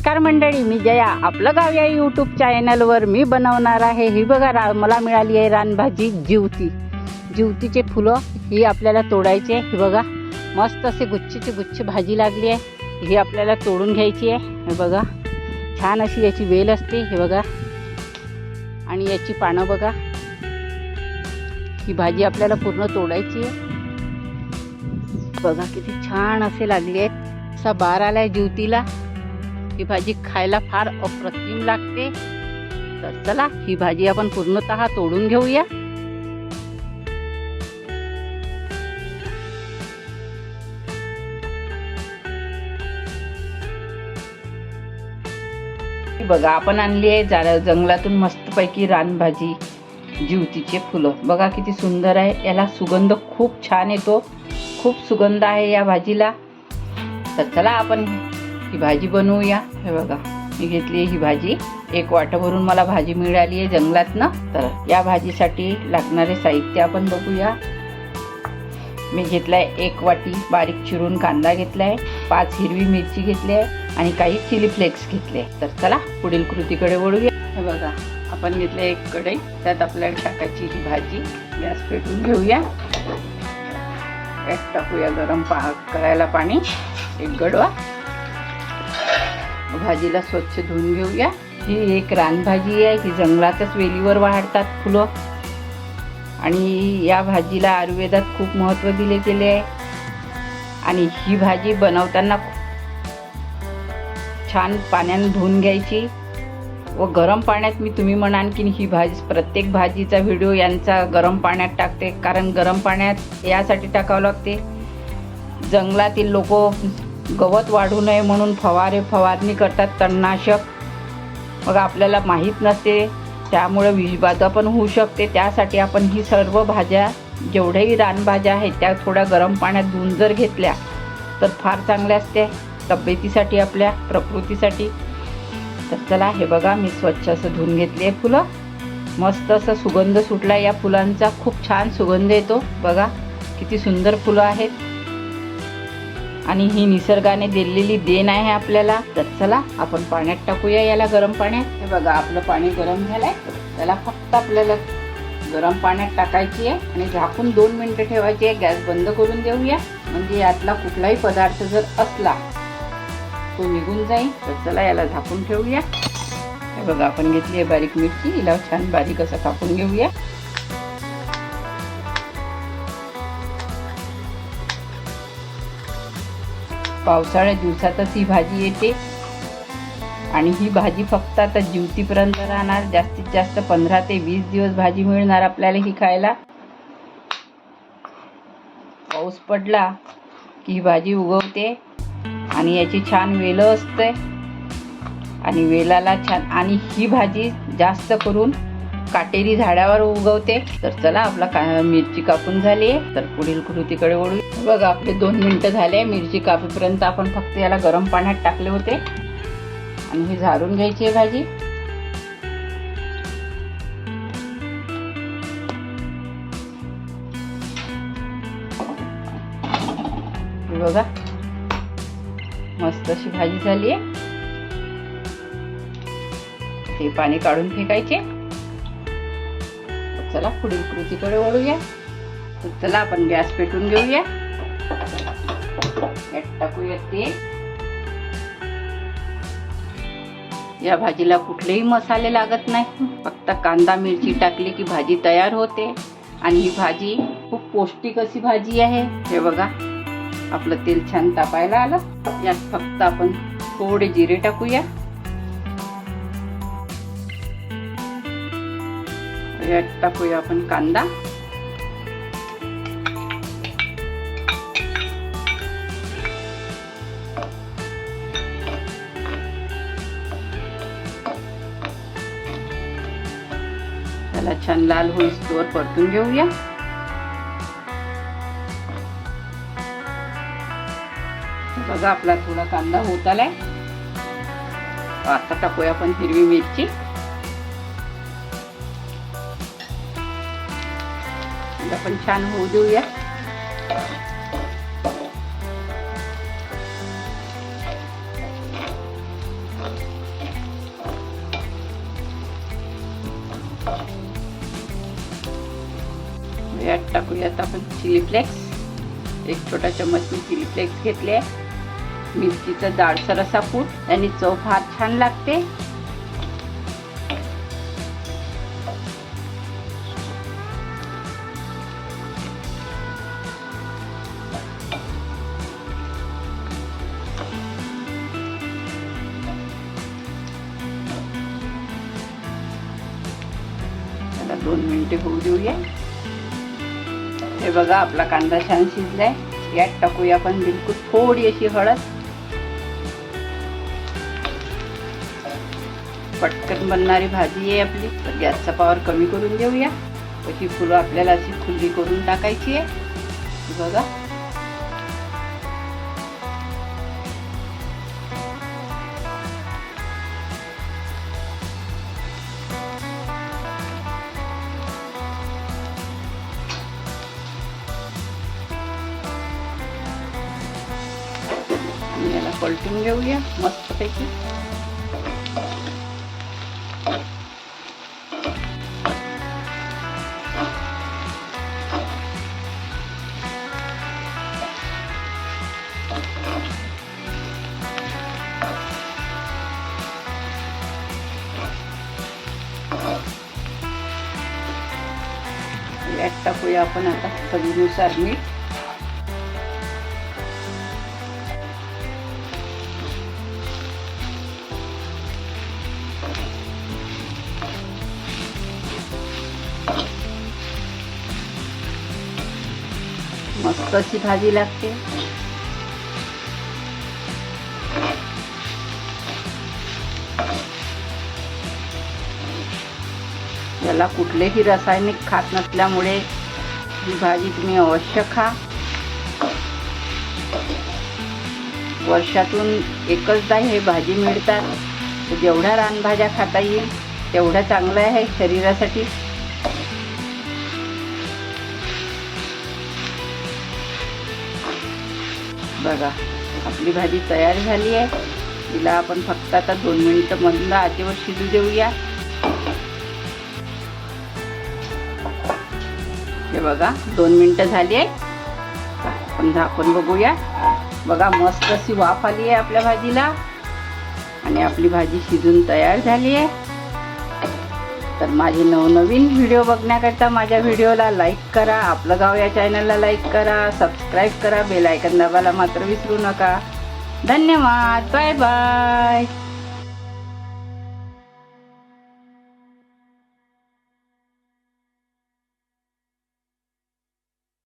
नमस्कार मंडळी मी जया. आपलं गाव या यूट्यूब चॅनलवर मी बनवणार आहे. ही बघा रा मला मिळाली आहे रानभाजी जिवती. जिवतीचे फुलं ही आपल्याला तोडायची आहे. ही बघा मस्त असे गुच्छीची गुच्छ भाजी लागली आहे. ही आपल्याला तोडून घ्यायची आहे. हे बघा छान अशी याची वेल असते. हे बघा आणि याची पानं बघा. ही भाजी आपल्याला पूर्ण तोडायची आहे. बघा किती छान असे लागले आहेत. असा बार आलाय जिवतीला. ही भाजी खायला फार अप्रतिम लागते. तर चला ही भाजी आपण पूर्णतः तोडून घेऊया. ही बघा आपण आणली आहे जा जंगलातून मस्तपैकी रानभाजी जिवतीचे फुलं. बघा किती सुंदर आहे. याला सुगंध खूप छान येतो. खूप सुगंध आहे या भाजीला. तर चला आपण ही भाजी बनवूया. हे बघा मी घेतली ही भाजी. एक वाटभरून मला भाजी मिळाली आहे जंगलातनं. तर या भाजीसाठी लागणारे साहित्य आपण बघूया. मी घेतलाय एक वाटी बारीक चिरून कांदा घेतलाय पाच हिरवी मिरची घेतली आहे आणि काही चिली फ्लेक्स घेतले. तर चला पुढील कृतीकडे वळूया. हे बघा आपण घेतले एक कढई. त्यात आपल्याला टाकायची ही भाजी. गॅस पेटून घेऊया. टाकूया गरम पा करायला पाणी. एक गडवा. भाजीला स्वच्छ धुवून घेऊया. ही एक रानभाजी आहे ही जंगलातच वेलीवर वाढतात फुलं. आणि या भाजीला आयुर्वेदात खूप महत्त्व दिले गेले आहे. आणि ही भाजी बनवताना छान पाण्याने धुवून घ्यायची. व गरम पाण्यात मी तुम्ही म्हणाल की ही भाजी प्रत्येक भाजीचा व्हिडिओ यांचा गरम पाण्यात टाकते. कारण गरम पाण्यात यासाठी टाकावं लागते. जंगलातील लोक गवत वाढू नये म्हणून फवारे फवारणी करतात तणनाशक. मग आपल्याला माहीत नसते त्यामुळं विषबाधा पण होऊ शकते. त्यासाठी आपण ही सर्व भाज्या जेवढ्याही रानभाज्या आहेत त्या थोड्या गरम पाण्यात धुवून जर घेतल्या तर फार चांगल्या असते. तब्येतीसाठी आपल्या प्रकृतीसाठी. तर चला हे बघा मी स्वच्छ असं धुवून घेतली आहे फुलं. मस्त असं सुगंध सुटला या फुलांचा. खूप छान सुगंध येतो. बघा किती सुंदर फुलं आहेत. आणि ही निसर्गाने दिलेली देण आहे आपल्याला. तर चला आपण पाण्यात टाकूया याला गरम पाण्यात. हे बघा आपलं पाणी गरम झालंय. त्याला फक्त आपल्याला गरम पाण्यात टाकायची आहे आणि झाकून दोन मिनटं ठेवायची आहे. गॅस बंद करून देऊया. म्हणजे यातला कुठलाही पदार्थ जर असला तो निघून जाईल. तर चला याला झाकून ठेवूया. हे बघा आपण घेतली आहे बारीक मिरची. हिला छान बारीक असं कापून घेऊया. पावसाळ्या दिवसातच ही भाजी येते. आणि ही भाजी फक्त आता जिवतीपर्यंत राहणार. जास्तीत जास्त पंधरा ते वीस दिवस भाजी मिळणार आपल्याला ही खायला. पाऊस पडला की ही भाजी उगवते. आणि याची छान वेलं असते आणि वेलाला छान आणि ही भाजी जास्त करून काटेरी झाडावर उगवते. तर चला आपला का मिरची कापून झाली आहे. तर पुढील कृतीकडे वळू बघा आपले दोन मिनटं झाले मिरची कापेपर्यंत आपण फक्त याला गरम पाण्यात टाकले होते. आणि ही झारून घ्यायची आहे भाजी. बघा मस्त अशी भाजी झाली आहे. हे पाणी काढून फेकायचे. चला पुढील कृतीकडे वळूया. तर चला आपण गॅस पेटून घेऊया. टाकूया ते. या भाजीला कुठलेही मसाले लागत नाही. फक्त कांदा मिरची टाकली की भाजी तयार होते. आणि ही भाजी खूप पौष्टिक अशी भाजी आहे. हे बघा आपलं तेल छान तापायला आलं. यात फक्त आपण थोडे जिरे टाकूया. यात टाकूया आपण कांदा. त्याला छान लाल होईल तोवर परतून घेऊया. बघा आपला थोडा कांदा होत आलाय. आता टाकूया आपण हिरवी मिरची. आपण छान होऊ देऊया. यात टाकूयात आपण चिली फ्लेक्स. एक छोटा चम्मच मी चिली फ्लेक्स घेतले. मिरचीचा जाडसर असा पूट आणि चव फार छान लागते. दोन मिनिटे होऊ देऊया. हे बघा आपला कांदा छान शिजलाय. यात टाकूया आपण बिलकुल थोडी अशी हळद. पटकन बनणारी भाजी आहे आपली तर गॅसचा पावर कमी करून देऊया. पशी फुलं आपल्याला अशी खुली करून टाकायची आहे. बघा. आणि याला पलटून घेऊया मस्तपैकी टाकूया आपण आता चवीनुसार मीठ मस्त अशी भाजी लागते. याला कुठलेही रासायनिक खात नसल्यामुळे ही भाजी तुम्ही अवश्य खा. वर्षातून एकचदा हे भाजी मिळतात. जेवढ्या रानभाज्या खाता येईल तेवढ्या चांगलं आहे शरीरासाठी. बघा आपली भाजी तयार झाली आहे. तिला आपण फक्त आता दोन मिनिटं मधून आजीवर शिजू देऊया. हे बघा दोन मिनटं झाली आहे. आपण झाकून बघूया. बघा मस्त अशी वाफ आली आहे आपल्या भाजीला. आणि आपली भाजी शिजून तयार झाली आहे. तर माझे नवनवीन व्हिडिओ बघण्याकरता माझ्या व्हिडिओला लाईक करा. आपलं गाव या चॅनलला लाईक करा. सबस्क्राईब करा. बेल आयकन दाबायला मात्र विसरू नका. धन्यवाद. Bye bye